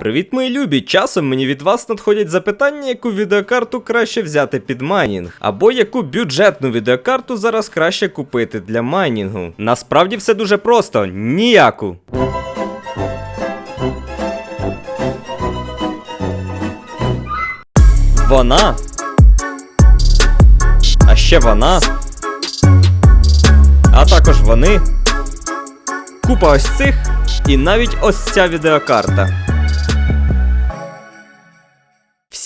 Привіт, мої любі! Часом мені від вас надходять запитання, яку відеокарту краще взяти під майнінг, або яку бюджетну відеокарту зараз краще купити для майнінгу. Насправді все дуже просто ніяку. Вона. А ще вона. А також вони. Купа ось цих. І навіть ось ця відеокарта.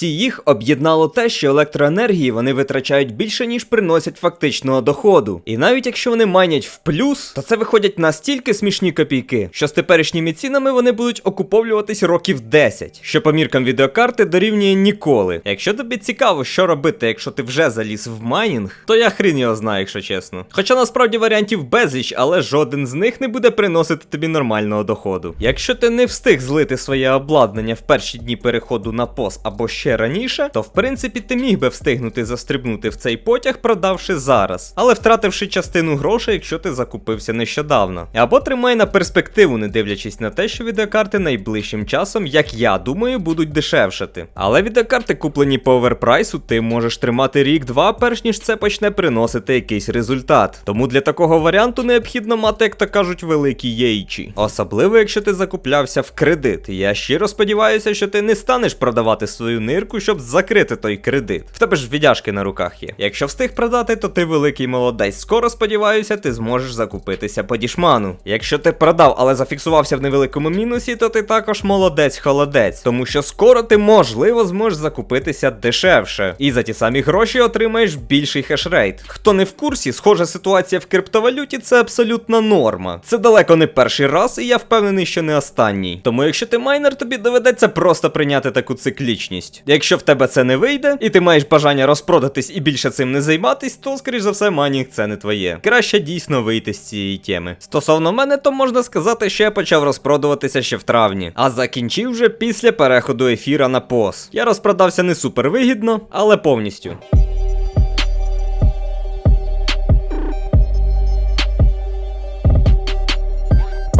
Всі їх об'єднало те, що електроенергії вони витрачають більше, ніж приносять фактичного доходу. І навіть якщо вони майнять в плюс, то це виходять настільки смішні копійки, що з теперішніми цінами вони будуть окуповлюватись років 10, що по міркам відеокарти дорівнює ніколи. Якщо тобі цікаво, що робити, якщо ти вже заліз в майнінг, то я хрін його знаю, якщо чесно. Хоча насправді варіантів безліч, але жоден з них не буде приносити тобі нормального доходу. Якщо ти не встиг злити своє обладнання в перші дні переходу на POS або ще раніше, то в принципі ти міг би встигнути застрибнути в цей потяг, продавши зараз, але втративши частину грошей, якщо ти закупився нещодавно. Або тримай на перспективу, не дивлячись на те, що відеокарти найближчим часом, як я думаю, будуть дешевшати. Але відеокарти, куплені по оверпрайсу, ти можеш тримати рік-два, перш ніж це почне приносити якийсь результат. Тому для такого варіанту необхідно мати, як то кажуть, великі яйчі. Особливо, якщо ти закуплявся в кредит. Я щиро сподіваюся, що ти не станеш продавати свою нирку, щоб закрити той кредит. В тебе ж віддяжки на руках є. Якщо встиг продати, то ти великий молодець. Скоро сподіваюся, ти зможеш закупитися по дішману. Якщо ти продав, але зафіксувався в невеликому мінусі, то ти також молодець-холодець, тому що скоро ти можливо зможеш закупитися дешевше. І за ті самі гроші отримаєш більший хешрейт. Хто не в курсі, схожа ситуація в криптовалюті це абсолютна норма. Це далеко не перший раз, і я впевнений, що не останній. Тому якщо ти майнер, тобі доведеться просто прийняти таку циклічність. Якщо в тебе це не вийде, і ти маєш бажання розпродатись і більше цим не займатись, то скоріш за все майнінг це не твоє. Краще дійсно вийти з цієї теми. Стосовно мене, то можна сказати, що я почав розпродуватися ще в травні, а закінчив вже після переходу ефіра на пос. Я розпродався не супер вигідно, але повністю.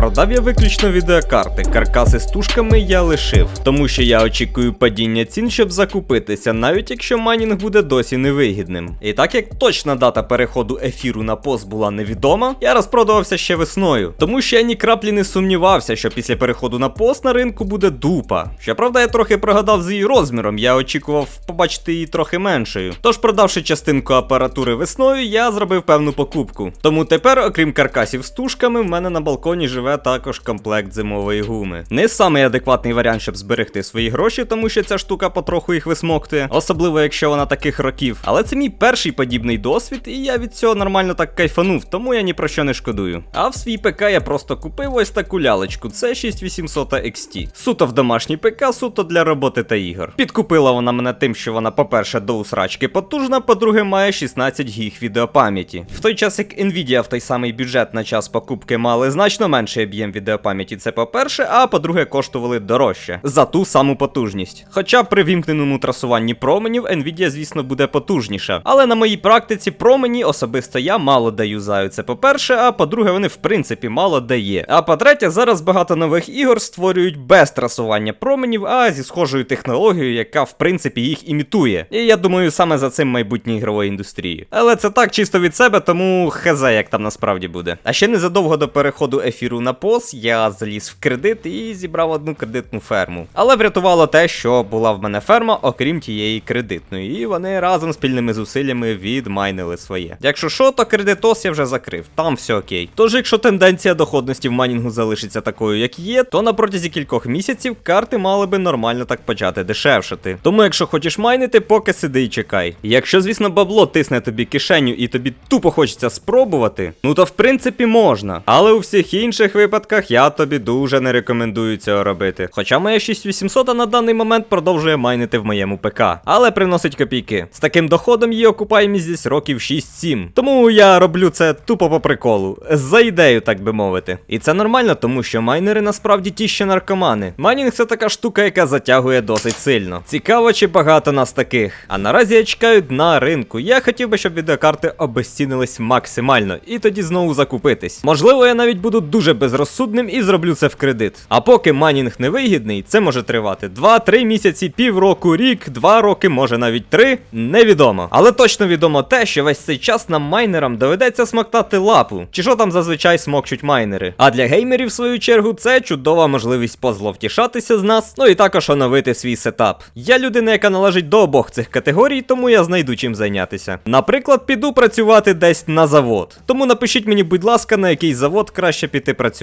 Продав я виключно відеокарти, каркаси з тушками я лишив, тому що я очікую падіння цін, щоб закупитися, навіть якщо майнінг буде досі невигідним. І так як точна дата переходу ефіру на пост була невідома, я розпродавався ще весною, тому що я ні краплі не сумнівався, що після переходу на пост на ринку буде дупа. Щоправда, я трохи прогадав з її розміром, я очікував побачити її трохи меншою. Тож, продавши частинку апаратури весною, я зробив певну покупку. Тому тепер, окрім каркасів з тушками, в мене на балконі живе також комплект зимової гуми. Не самий адекватний варіант, щоб зберегти свої гроші, тому що ця штука потроху їх висмоктує, особливо якщо вона таких років. Але це мій перший подібний досвід, і я від цього нормально так кайфанув, тому я ні про що не шкодую. А в свій ПК я просто купив ось таку лялечку. Це 6800 XT. Суто в домашній ПК, суто для роботи та ігор. Підкупила вона мене тим, що вона, по-перше, до усрачки потужна, по-друге, має 16 гіг відеопам'яті. В той час як Nvidia в той самий бюджет на час покупки мали значно менший об'єм відеопам'яті, це по-перше, а по-друге, коштували дорожче за ту саму потужність. Хоча при вімкненому трасуванні променів Nvidia, звісно, буде потужніша. Але на моїй практиці промені особисто я мало де юзаю. Це по-перше, а по-друге, вони в принципі мало дає. А по-третє, зараз багато нових ігор створюють без трасування променів, а зі схожою технологією, яка в принципі їх імітує. І я думаю, саме за цим майбутнє ігрової індустрії. Але це так чисто від себе, тому хезе, як там насправді буде. А ще незадовго до переходу ефіру на пост я заліз в кредит і зібрав одну кредитну ферму. Але врятувало те, що була в мене ферма, окрім тієї кредитної, і вони разом спільними зусиллями відмайнили своє. Якщо що, то кредитос я вже закрив, там все окей. Тож, якщо тенденція доходності в майнінгу залишиться такою, як є, то на протязі кількох місяців карти мали би нормально так почати дешевшати. Тому, якщо хочеш майнити, поки сиди і чекай. Якщо, звісно, бабло тисне тобі кишеню і тобі тупо хочеться спробувати, ну то в принципі можна. Але у всіх інших випадках я тобі дуже не рекомендую цього робити. Хоча моя 6800 на даний момент продовжує майнити в моєму ПК, але приносить копійки. З таким доходом її окупаємість десь років 6-7. Тому я роблю це тупо по приколу, за ідею, так би мовити. І це нормально, тому що майнери насправді ті ще наркомани. Майнінг це така штука, яка затягує досить сильно. Цікаво, чи багато нас таких. А наразі я чекаю дна ринку. Я хотів би, щоб відеокарти обезцінились максимально, і тоді знову закупитись. Можливо, я навіть буду дуже без безрозсудним і зроблю це в кредит. А поки майнінг невигідний, це може тривати 2-3 місяці, півроку, рік, 2 роки, може навіть 3, невідомо. Але точно відомо те, що весь цей час нам майнерам доведеться смоктати лапу, чи що там зазвичай смокчуть майнери. А для геймерів, в свою чергу, це чудова можливість позловтішатися з нас, ну і також оновити свій сетап. Я людина, яка належить до обох цих категорій, тому я знайду чим зайнятися. Наприклад, піду працювати десь на завод. Тому напишіть мені, будь ласка, на який завод краще піти працювати.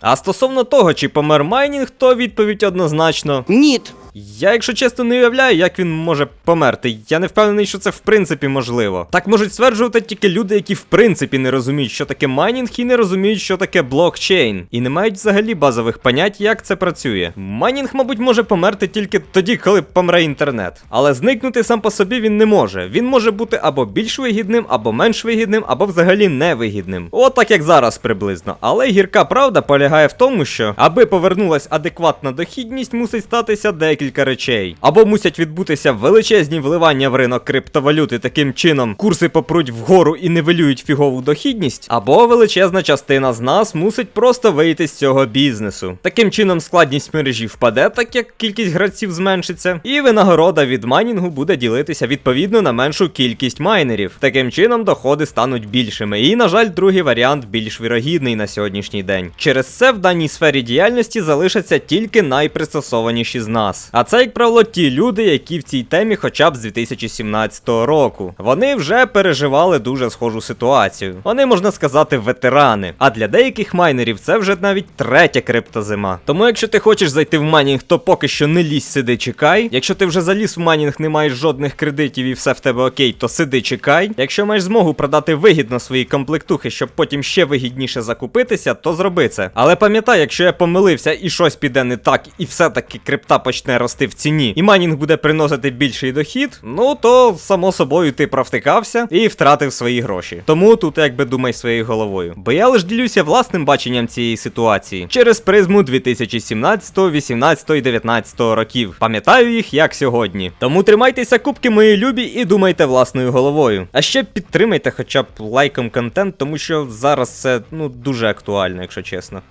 А стосовно того, чи помер майнінг, то відповідь однозначно. Нет. Я, якщо чесно, не уявляю, як він може померти. Я не впевнений, що це в принципі можливо. Так можуть стверджувати тільки люди, які в принципі не розуміють, що таке майнінг, і не розуміють, що таке блокчейн, і не мають взагалі базових понять, як це працює. Майнінг, мабуть, може померти тільки тоді, коли помре інтернет. Але зникнути сам по собі він не може. Він може бути або більш вигідним, або менш вигідним, або взагалі невигідним. От так як зараз приблизно. Але гірка правда полягає в тому, що аби повернулась адекватна дохідність, мусить статися декілька речей. Або мусять відбутися величезні вливання в ринок криптовалюти, таким чином курси попруть вгору і нивелюють фігову дохідність, або величезна частина з нас мусить просто вийти з цього бізнесу. Таким чином складність мережі впаде, так як кількість гравців зменшиться, і винагорода від майнінгу буде ділитися відповідно на меншу кількість майнерів. Таким чином доходи стануть більшими. І, на жаль, другий варіант більш вірогідний на сьогоднішній день. Через це в даній сфері діяльності залишаться тільки найпристосованіші з нас. А це, як правило, ті люди, які в цій темі хоча б з 2017 року. Вони вже переживали дуже схожу ситуацію. Вони, можна сказати, ветерани. А для деяких майнерів це вже навіть третя криптозима. Тому, якщо ти хочеш зайти в майнінг, то поки що не лізь, сиди, чекай. Якщо ти вже заліз в майнінг, не маєш жодних кредитів і все в тебе окей, то сиди, чекай. Якщо маєш змогу продати вигідно свої комплектухи, щоб потім ще вигідніше закупитися, то зроби це. Але пам'ятай, якщо я помилився і щось піде не так, і все-таки крипта почне рости в ціні, і майнінг буде приносити більший дохід, ну то само собою ти провтикався і втратив свої гроші. Тому тут якби думай своєю головою. Бо я лиш ділюся власним баченням цієї ситуації через призму 2017, 18 і 19 років. Пам'ятаю їх як сьогодні. Тому тримайтеся кубки мої любі і думайте власною головою. А ще підтримайте хоча б лайком контент, тому що зараз це ну дуже актуально, чесно.